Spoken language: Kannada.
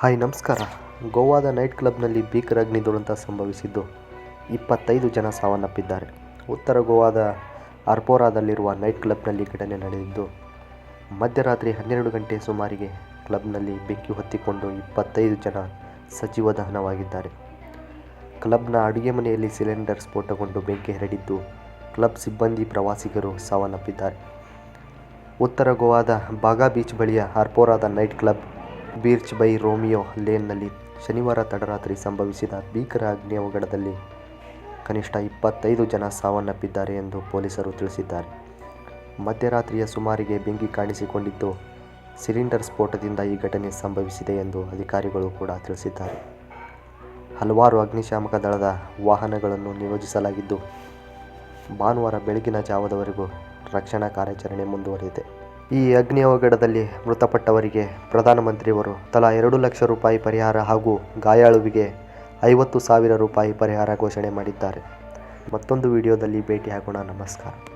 ಹಾಯ್, ನಮಸ್ಕಾರ. ಗೋವಾದ ನೈಟ್ ಕ್ಲಬ್ನಲ್ಲಿ ಭೀಕರ ಅಗ್ನಿ ದುರಂತ ಸಂಭವಿಸಿದ್ದು ಇಪ್ಪತ್ತೈದು ಜನ ಸಾವನ್ನಪ್ಪಿದ್ದಾರೆ. ಉತ್ತರ ಗೋವಾದ ಅರ್ಪೋರಾದಲ್ಲಿರುವ ನೈಟ್ ಕ್ಲಬ್ನಲ್ಲಿ ಘಟನೆ ನಡೆದಿದ್ದು, ಮಧ್ಯರಾತ್ರಿ ಹನ್ನೆರಡು ಗಂಟೆ ಸುಮಾರಿಗೆ ಕ್ಲಬ್ನಲ್ಲಿ ಬೆಂಕಿ ಹೊತ್ತಿಕೊಂಡು ಇಪ್ಪತ್ತೈದು ಜನ ಸಜೀವ ದಹನವಾಗಿದ್ದಾರೆ. ಕ್ಲಬ್ನ ಅಡುಗೆ ಮನೆಯಲ್ಲಿ ಸಿಲಿಂಡರ್ ಸ್ಫೋಟಗೊಂಡು ಬೆಂಕಿ ಹರಡಿದ್ದು ಕ್ಲಬ್ ಸಿಬ್ಬಂದಿ ಪ್ರವಾಸಿಗರು ಸಾವನ್ನಪ್ಪಿದ್ದಾರೆ. ಉತ್ತರ ಗೋವಾದ ಬಾಗಾ ಬೀಚ್ ಬಳಿಯ ಅರ್ಪೋರಾದ night club beach by Romeo ಲೇನ್ನಲ್ಲಿ ಶನಿವಾರ ತಡರಾತ್ರಿ ಸಂಭವಿಸಿದ ಭೀಕರ ಅಗ್ನಿ ಅವಘಡದಲ್ಲಿ ಕನಿಷ್ಠ ಇಪ್ಪತ್ತೈದು ಜನ ಸಾವನ್ನಪ್ಪಿದ್ದಾರೆ ಎಂದು ಪೊಲೀಸರು ತಿಳಿಸಿದ್ದಾರೆ. ಮಧ್ಯರಾತ್ರಿಯ ಸುಮಾರಿಗೆ ಬೆಂಕಿ ಕಾಣಿಸಿಕೊಂಡಿದ್ದು ಸಿಲಿಂಡರ್ ಸ್ಫೋಟದಿಂದ ಈ ಘಟನೆ ಸಂಭವಿಸಿದೆ ಎಂದು ಅಧಿಕಾರಿಗಳು ಕೂಡ ತಿಳಿಸಿದ್ದಾರೆ. ಹಲವಾರು ಅಗ್ನಿಶಾಮಕ ದಳದ ವಾಹನಗಳನ್ನು ನಿಯೋಜಿಸಲಾಗಿದ್ದು ಭಾನುವಾರ ಬೆಳಗಿನ ಜಾವದವರೆಗೂ ರಕ್ಷಣಾ ಕಾರ್ಯಾಚರಣೆ ಮುಂದುವರೆದಿದೆ. ಈ ಅಗ್ನಿ ಅವಘಡದಲ್ಲಿ ಮೃತಪಟ್ಟವರಿಗೆ ಪ್ರಧಾನಮಂತ್ರಿಯವರು ತಲಾ ಎರಡು ಲಕ್ಷ ರೂಪಾಯಿ ಪರಿಹಾರ ಹಾಗೂ ಗಾಯಾಳುವಿಗೆ ಐವತ್ತು ಸಾವಿರ ರೂಪಾಯಿ ಪರಿಹಾರ ಘೋಷಣೆ ಮಾಡಿದ್ದಾರೆ. ಮತ್ತೊಂದು ವಿಡಿಯೋದಲ್ಲಿ ಭೇಟಿಯಾಗೋಣ ನಮಸ್ಕಾರ.